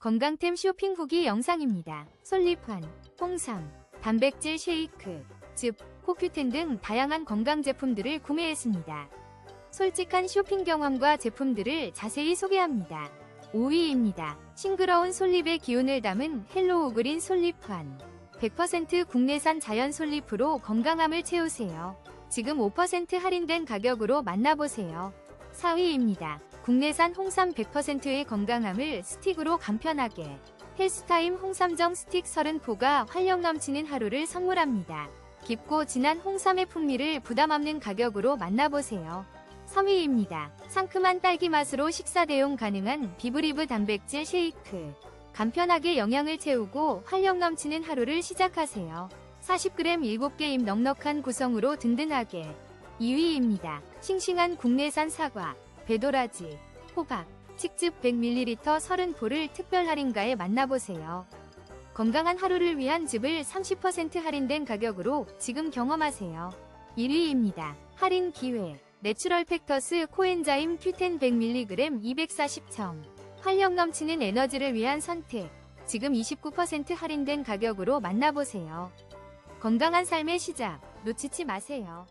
건강템 쇼핑 후기 영상입니다. 솔리판, 홍삼, 단백질 쉐이크, 즙, 코큐텐 등 다양한 건강 제품들을 구매했습니다. 솔직한 쇼핑 경험과 제품들을 자세히 소개합니다. 5위입니다. 싱그러운 솔잎의 기운을 담은 헬로우 그린 솔잎환. 100% 국내산 자연 솔잎으로 건강함을 채우세요. 지금 5% 할인된 가격으로 만나보세요. 4위입니다. 국내산 홍삼 100%의 건강함을 스틱으로 간편하게. 헬스타임 홍삼정 스틱 30포가 활력 넘치는 하루를 선물합니다. 깊고 진한 홍삼의 풍미를 부담 없는 가격으로 만나보세요. 3위입니다. 상큼한 딸기 맛으로 식사 대용 가능한 비브리브 단백질 쉐이크. 간편하게 영양을 채우고 활력 넘치는 하루를 시작하세요. 40g 7개임 넉넉한 구성으로 든든하게. 2위입니다. 싱싱한 국내산 사과, 배도라지, 호박, 칡즙 100ml 30포를 특별 할인가에 만나보세요. 건강한 하루를 위한 즙을 30% 할인된 가격으로 지금 경험하세요. 1위입니다. 할인 기회. 내추럴 팩터스 코엔자임 큐텐 100mg 240청. 활력 넘치는 에너지를 위한 선택. 지금 29% 할인된 가격으로 만나보세요. 건강한 삶의 시작. 놓치지 마세요.